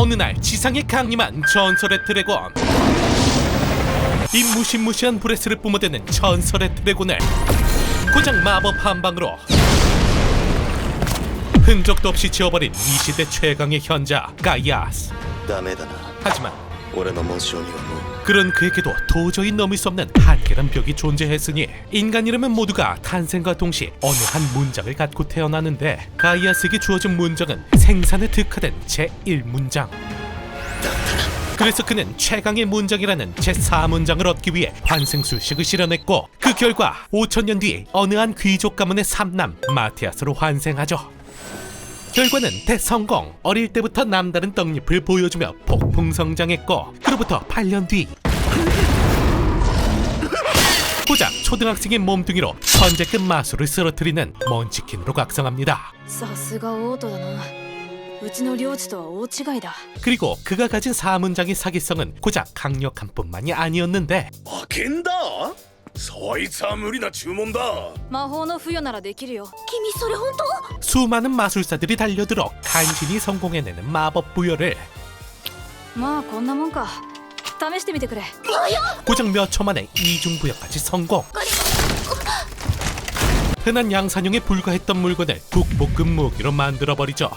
어느 날 지상에 강림한 전설의 드래곤. 이 무시무시한 브레스를 뿜어대는 전설의 드래곤을 고장 마법 한 방으로 흔적도 없이 지워버린 이 시대 최강의 현자 가이아스. 하지만 그런 그에게도 도저히 넘을 수 없는 한계란 벽이 존재했으니 인간이라면 모두가 탄생과 동시에 어느 한 문장을 갖고 태어나는데 가이아스에게 주어진 문장은 생산에 특화된 제1문장. 그래서 그는 최강의 문장이라는 제4문장을 얻기 위해 환생수식을 실현했고 그 결과 5천년 뒤 어느 한 귀족 가문의 삼남 마티아스로 환생하죠. 결과는 대성공. 어릴 때부터 남다른 떡잎을 보여주며 폭풍 성장했고 그로부터 8년 뒤 고작 초등학생의 몸뚱이로 천재급 마술을 쓰러뜨리는 먼치킨으로 각성합니다. さすがオートだなうちの領地とは大違いだ 그리고 그가 가진 사문장의 사기성은 고작 강력한 뿐만이 아니었는데 派遣だ そいつは無理な注文だ魔法の付与ならできるよ君それ本当 수많은 마술사들이 달려들어 간신히 성공해내는 마법 부여를 まあこんなもんか試してみてくれ 고작 몇 초 만에 이중부여까지 성공. 흔한 양산형에 불과했던 물건을 국보급 무기로 만들어버리죠.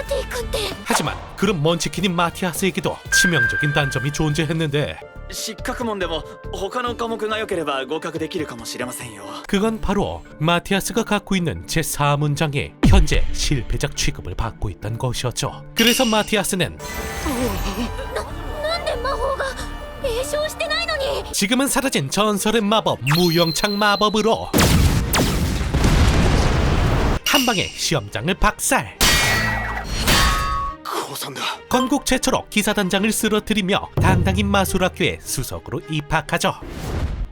一体何者なのマティ君って 하지만 그런 먼치킨인 마티아스에게도 치명적인 단점이 존재했는데 失格問でも他の科目が良ければ合格できるかもしれませんよ 그건 바로 마티아스가 갖고 있는 제4문장이 현재 실패작 취급을 받고 있던 것이었죠. 그래서 마티아스는 なんで魔法が詠唱してないのに 지금은 사라진 전설의 마법 무영창 마법으로 한 방에 시험장을 박살. 降参だ 건국 최초로 기사단장을 쓰러뜨리며 당당히 마술학교에 수석으로 입학하죠.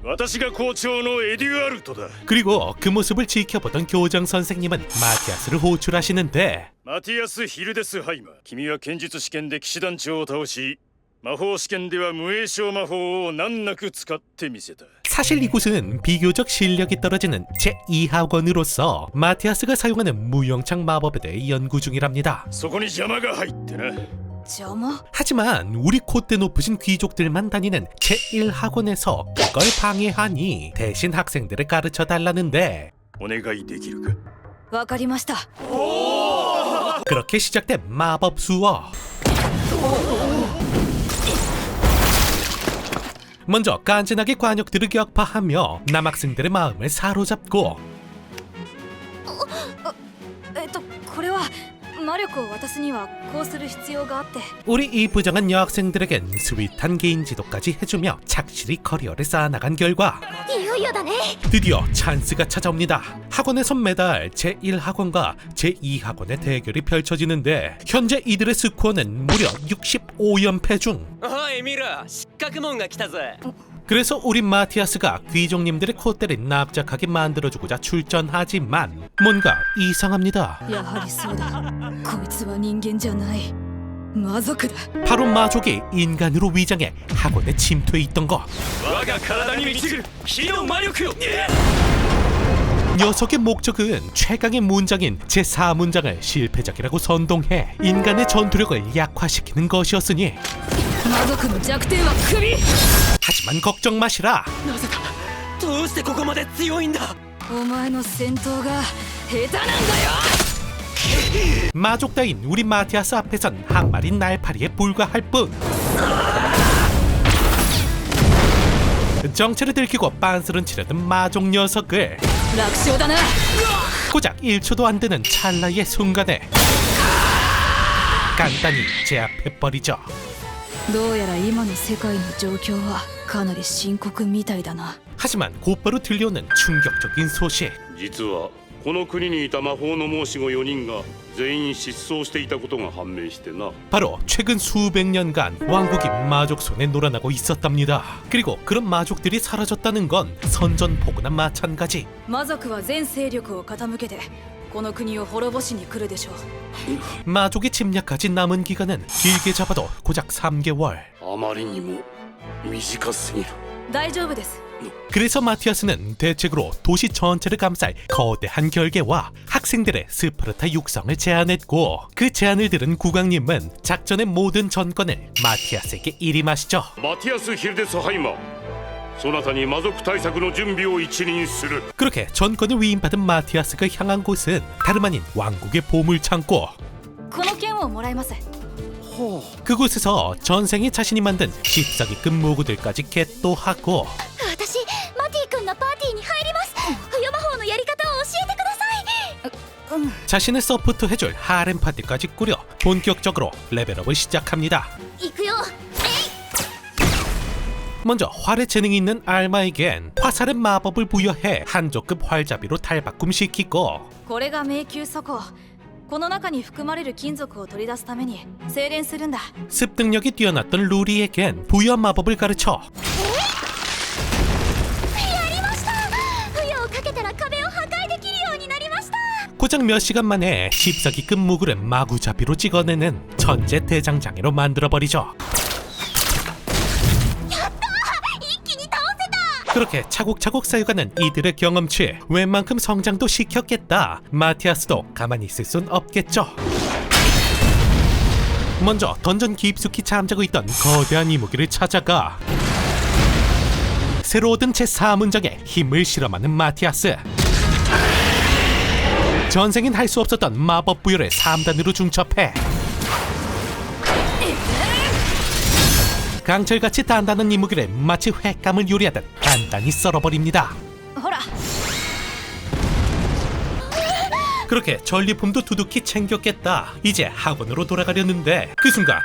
私が校長のエデュアルトだ 그리고 그 모습을 지켜보던 교장 선생님은 마티아스를 호출하시는데 マティアス・ヒルデスハイマー君は剣術試験で騎士団長を倒し魔法試験では無栄唱魔法を難なく使ってみせた 사실 이곳은 비교적 실력이 떨어지는 제2학원으로서 마티아스가 사용하는 무영창 마법에 대해 연구 중이랍니다. そこに邪魔が入ってな邪魔 하지만 우리 콧대 높으신 귀족들만 다니는 제1학원에서 그걸 방해하니 대신 학생들을 가르쳐 달라는데 お願いできるかわかりました 그렇게 시작된 마법 수업. 먼저 깐진하게 관역들을 격파하며 남학생들의 마음을 사로잡고 えっとこれは 魔力を渡すにはこうする必要があって 우리 이 부정한 여학생들에겐 스윗한 개인 지도까지 해주며 착실히 커리어를 쌓아나간 결과 いよいよだね 드디어 찬스가 찾아옵니다. 학원에서 매달 제1학원과 제2학원의 대결이 펼쳐지는데 현재 이들의 스코어는 무려 65연패 중 おい見ろ失格門が来たぜ 그래서 우리 마티아스가 귀족님들의 콧대를 납작하게 만들어주고자 출전하지만 뭔가 이상합니다. やはりそうだ こいつは人間じゃない魔族だ 바로 마족이 인간으로 위장해 학원에 침투해 있던 것. 我が体に満ちる火の魔力よ 녀석의 목적은 최강의 문장인 제4문장을 실패작이라고 선동해 인간의 전투력을 약화시키는 것이었으니 魔族の弱点は首 하지만 걱정 마시라 なぜだどうしてここまで強いんだお前の戦闘が下手なんだよ 마족 따인 우리 마티아스 앞에선 한 마리 날파리에 불과할 뿐 정체를 들키고 빤스런 치려던 마족 녀석을 楽勝だな 고작 1초도 안 되는 찰나의 순간에 간단히 제압해버리죠 どうやら今の世界の状況はかなり深刻みたいだな 하지만 곧바로 들려오는 충격적인 소식 実は この国にいた魔法の申し子4人が全員失踪していたことが判明してな 바로 최근 수백 년간 왕국이 마족 손에 놀아나고 있었답니다. 그리고 그런 마족들이 사라졌다는 건 선전포고나 마찬가지. 魔族は全勢力を傾けてこの国を滅ぼしに来るでしょう 마족의 침략까지 남은 기간은 길게 잡아도 고작 3개월. あまりにも短すぎる大丈夫です 그래서 마티아스는 대책으로 도시 전체를 감쌀 거대한 결계와 학생들의 스파르타 육성을 제안했고 그 제안을 들은 국왕님은 작전의 모든 전권을 마티아스에게 일임하시죠. マティアス・ヒルデスハイマーそなたに魔族対策の準備を一任する 그렇게 전권을 위임받은 마티아스가 향한 곳은 다름 아닌 왕국의 보물 창고. この剣をもらいます 그곳에서 전생에 자신이 만든 십사기급 모구들까지 겟도하고 私マティ君のパーティーに入ります冬魔法のやり方を教えてください 자신을 서포트해줄 하렘 파티까지 꾸려 본격적으로 레벨업을 시작합니다. 行くよ 먼저 활의 재능이 있는 알마에겐 화살의 마법을 부여해 한조급 활잡이로 탈바꿈시키고 これが迷宮素行この中に含まれる金属を取り出すために精錬するんだ 습득력이 뛰어났던 루리에겐 부여 마법을 가르쳐 や 고작 몇 시간 만에 십사기급 무구를 마구잡이로 찍어내는 천재 대장장이로 만들어버리죠. 그렇게 차곡차곡 쌓여가는 이들의 경험치 웬만큼 성장도 시켰겠다. 마티아스도 가만히 있을 순 없겠죠. 먼저 던전 깊숙이 잠자고 있던 거대한 이무기를 찾아가 새로 얻은 제4문장에 힘을 실험하는 마티아스. 전생엔 할 수 없었던 마법 부여를 3단으로 중첩해 강철같이 단단한 이무기를 마치 횟감을 요리하듯 간단히 썰어버립니다. 그렇게 전리품도 두둑히 챙겼겠다. 이제 학원으로 돌아가려는데 그 순간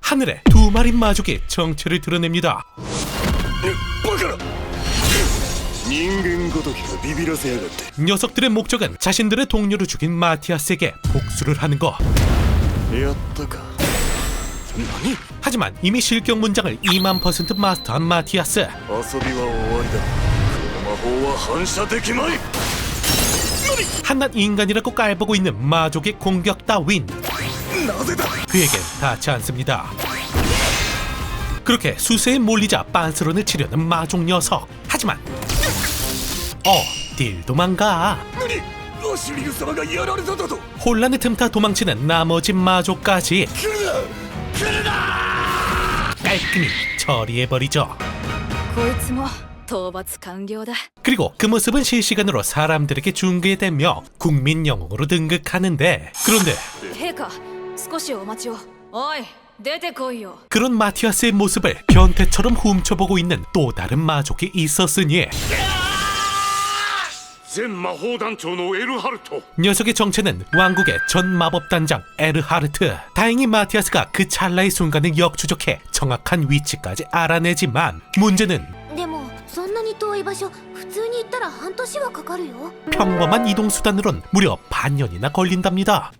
하늘에 두 마리 마족이 정체를 드러냅니다. バカな人間ごときがビビらせやがって 녀석들의 목적은 자신들의 동료를 죽인 마티아스에게 복수를 하는 것. やったか何 하지만 이미 실격 문장을 2만 퍼센트 마스터한 마티아스. 遊びは終わりだこの魔法は反射できまい 한낱 인간이라고 깔보고 있는 마족의 공격 따윈 なぜだ 그에겐 닿지 않습니다. 그렇게 수세에 몰리자 빤스런을 치려는 마족 녀석. 하지만 어, 딜 도망가. 何アシュリル様がやられただと 혼란에 틈타 도망치는 나머지 마족까지 来るな来るな 깔끔히 처리해버리죠. こいつも討伐完了だ 그리고 그 모습은 실시간으로 사람들에게 중계되며 국민 영웅으로 등극하는데 그런데 陛下少しお待ちをおい出てこいよ 그런 마티아스의 모습을 변태처럼 훔쳐보고 있는 또 다른 마족이 있었으니 녀석의 정체는 왕국의 전 마법단장 에르하르트. 다행히 마티아스가 그 찰나의 순간을 역추적해 정확한 위치까지 알아내지만 문제는 でもそんなに遠い場所普通に行ったら半年はかかるよ 평범한 이동 수단으론 무려 반년이나 걸린답니다.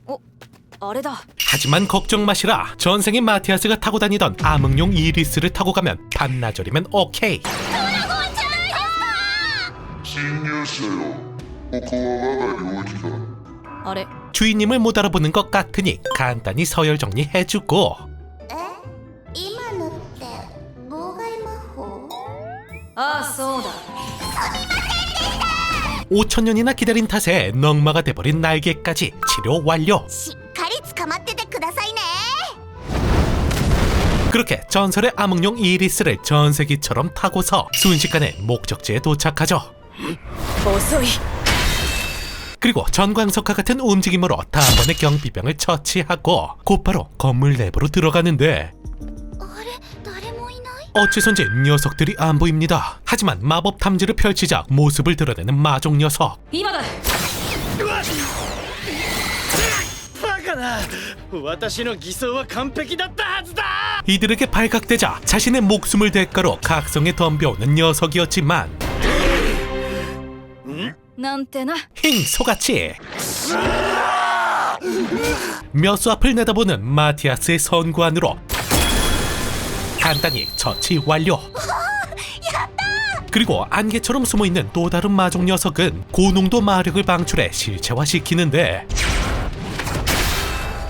あれだ 하지만 걱정 마시라. 전생에 마티아스가 타고 다니던 암흑용 이리스를 타고 가면 반나절이면 오케이. あれ 주인님을 못 알아보는 것 같으니 간단히 서열 정리해주고 今のって妨害魔法ああそうだ 5천 년이나 기다린 탓에 넝마가 돼버린 날개까지 치료 완료. しっかり捕まっててくださいね 그렇게 전설의 암흑용 이리스를 전세기처럼 타고서 순식간에 목적지에 도착하죠. 遅い 그리고 전광석과 같은 움직임으로 다번의 경비병을 처치하고 곧바로 건물 내부로 들어가는데 あれ誰もいない 어째선지 녀석들이 안 보입니다. 하지만 마법 탐지를 펼치자 모습을 드러내는 마족 녀석. 今だバカな私の偽装は完璧だったはずだ 이들에게 발각되자 자신의 목숨을 대가로 각성에 덤벼오는 녀석이었지만 なんてな 힝 소같이 몇 수 앞을 내다보는 마티아스의 선관으로 간단히 처치 완료. 그리고 안개처럼 숨어있는 또 다른 마족 녀석은 고농도 마력을 방출해 실체화시키는데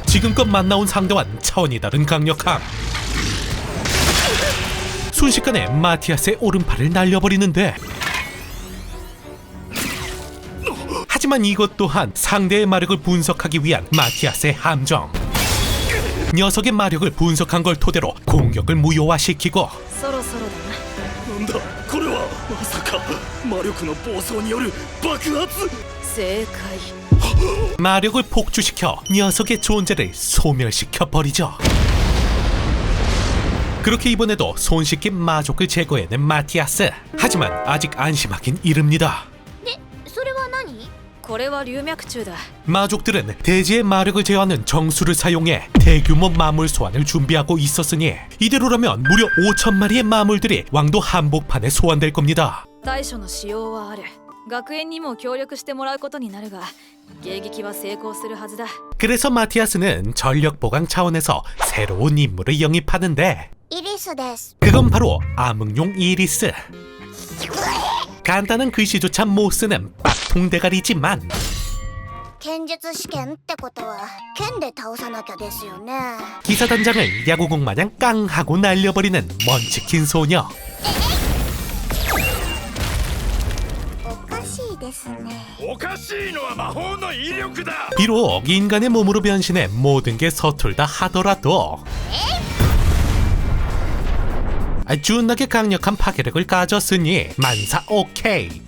지금껏 만나온 상대와는 차원이 다른 강력함. 순식간에 마티아스의 오른팔을 날려버리는데 하지만 이것 또한 상대의 마력을 분석하기 위한 마티아스의 함정 녀석의 마력을 분석한 걸 토대로 공격을 무효화시키고 そろそろだななんだこれはまさか魔力の暴走による爆発正解 마력을 폭주시켜 녀석의 존재를 소멸시켜 버리죠. 그렇게 이번에도 손쉽게 마족을 제거해낸 마티아스. 하지만 아직 안심하긴 이릅니다. それは何これは龍脈中だ 마족들은 대지의 마력을 제어하는 정수를 사용해 대규모 마물 소환을 준비하고 있었으니 이대로라면 무려 5천 마리의 마물들이 왕도 한복판에 소환될 겁니다. 対処のしようはある学園にも協力してもらうことになるが迎撃は成功するはずだ 그래서 마티아스는 전력 보강 차원에서 새로운 임무를 영입하는데 イリスです 그건 바로 암흑용 이리스. 간단한 글씨조차 못 쓰는 빡 통 대가리지만 剣術試験ってことは剣で倒さなきゃですよね 기사단장을 야구공 마냥 깡 하고 날려버리는 먼치킨 소녀. おかしいですねおかしいのは魔法の威力だ 비록 인간의 몸으로 변신해 모든 게 서툴다 하더라도 아, 준하게 강력한 파괴력을 가졌으니 만사 오케이.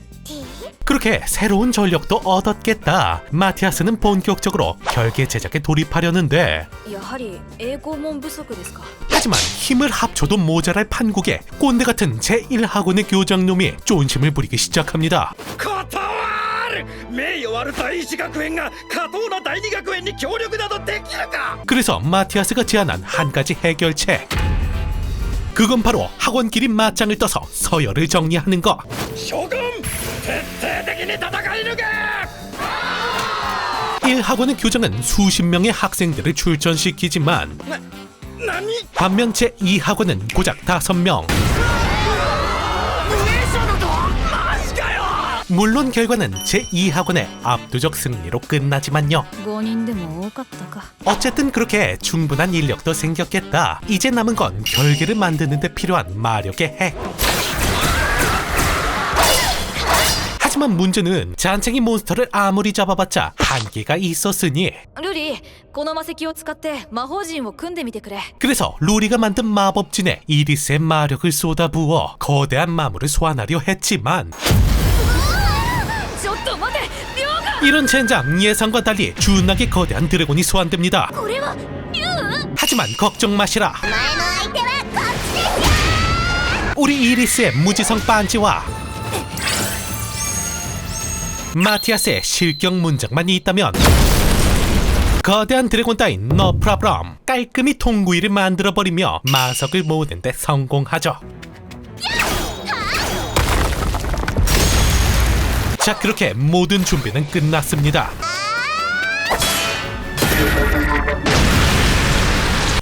그렇게 새로운 전력도 얻었겠다. 마티아스는 본격적으로 결계 제작에 돌입하려는데 やはり栄光門不足ですか 하지만 힘을 합쳐도 모자랄 판국에 꼰대 같은 제1학원의 교장놈이 쫀심을 부리기 시작합니다. 断る名誉ある第一学園が下等な第二学園に協力などできるか 그래서 마티아스가 제안한 한 가지 해결책. 그건 바로 학원끼리 맞짱을 떠서 서열을 정리하는 것. 諸君 徹底的に戦い抜け 1학원의 교장은 수십 명의 학생들을 출전시키지만 何 반면 제2학원은 고작 5명. 물론 결과는 제2학원의 압도적 승리로 끝나지만요. 5人でも多かったか 어쨌든 그렇게 충분한 인력도 생겼겠다. 이제 남은 건 결계를 만드는 데 필요한 마력의 핵. 하지만 문제는 잔챙이 몬스터를 아무리 잡아봤자 한계가 있었으니 ルリこの魔石を使って魔法陣を組んでみてくれ 그래서 루리가 만든 마법진에 이리스의 마력을 쏟아부어 거대한 마물을 소환하려 했지만 ちょっと待て竜が 이런 젠장 예상과 달리 준하게 거대한 드래곤이 소환됩니다. これは竜 하지만 걱정 마시라. 前の相手はこっちですよ 우리 이리스의 무지성 반지와 마티아스의 실격 문장만이 있다면 거대한 드래곤 따윈 너 프라브럼 깔끔히 통구이를 만들어버리며 마석을 모으는데 성공하죠. 자 그렇게 모든 준비는 끝났습니다.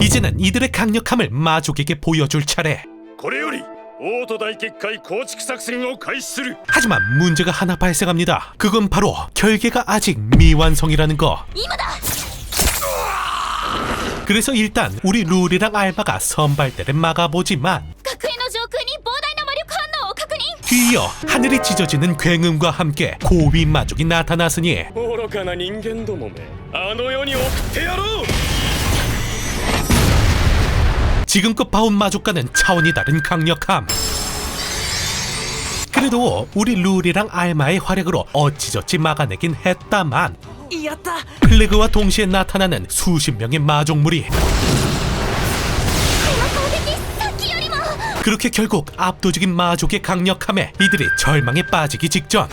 이제는 이들의 강력함을 마족에게 보여줄 차례. 고래요리 り王都大結界構築作戦を開始する 하지만 문제가 하나 발생합니다. 그건 바로 결계가 아직 미완성이라는 거. 今だ 그래서 일단 우리 룰이랑 알바가 선발대를 막아보지만 学園の上空に膨大な魔力反応を確認 뒤이어 하늘이 찢어지는 굉음과 함께 고위 마족이 나타났으니 愚かな人間どもめあの世に送ってやろう 지금껏 봐온 마족과는 차원이 다른 강력함. 그래도 우리 룰이랑 알마의 활약으로 어찌저찌 막아내긴 했다만 やった 플래그와 동시에 나타나는 수십 명의 마족물이 この攻撃さっきよりも 그렇게 결국 압도적인 마족의 강력함에 이들이 절망에 빠지기 직전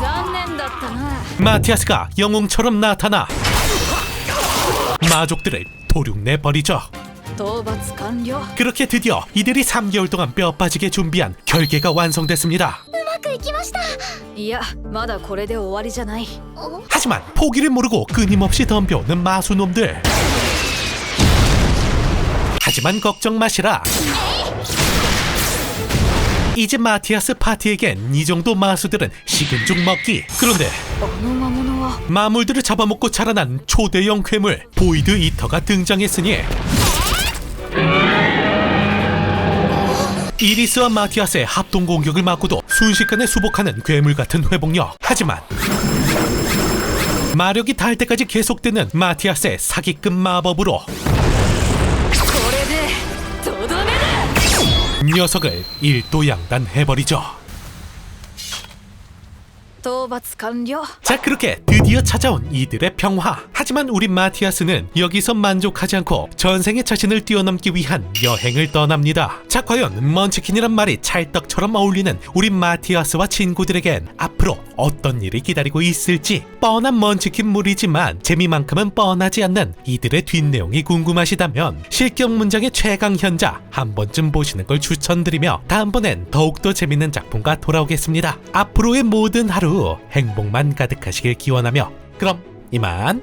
残念だったな 마티아스가 영웅처럼 나타나 마족들을 도륙내 버리죠. 討伐完了 그렇게 드디어 이들이 3개월 동안 뼈 빠지게 준비한 결계가 완성됐습니다. うまくいきましたいやまだこれで終わりじゃない 하지만 포기를 모르고 끊임없이 덤벼오는 마수놈들. 하지만 걱정 마시라. 이제 마티아스 파티에겐 이 정도 마수들은 식은 죽 먹기. 그런데 あの魔物は 마물들을 잡아먹고 자라난 초대형 괴물 보이드 이터가 등장했으니 이리스와 마티아스의 합동 공격을 막고도 순식간에 수복하는 괴물 같은 회복력. 하지만 마력이 닿을 때까지 계속되는 마티아스의 사기급 마법으로 これでとどめだ 녀석을 일도양단해버리죠. 討伐完了 자 그렇게 드디어 찾아온 이들의 평화 하지만 우리 마티아스는 여기서 만족하지 않고 전생의 자신을 뛰어넘기 위한 여행을 떠납니다 자 과연 먼치킨이란 말이 찰떡처럼 어울리는 우리 마티아스와 친구들에겐 앞으로 어떤 일이 기다리고 있을지 뻔한 먼치킨 물이지만 재미만큼은 뻔하지 않는 이들의 뒷내용이 궁금하시다면 실격 문장의 최강 현자 한 번쯤 보시는 걸 추천드리며 다음번엔 더욱더 재밌는 작품과 돌아오겠습니다 앞으로의 모든 하루 행복만 가득하시길 기원하며 그럼 이만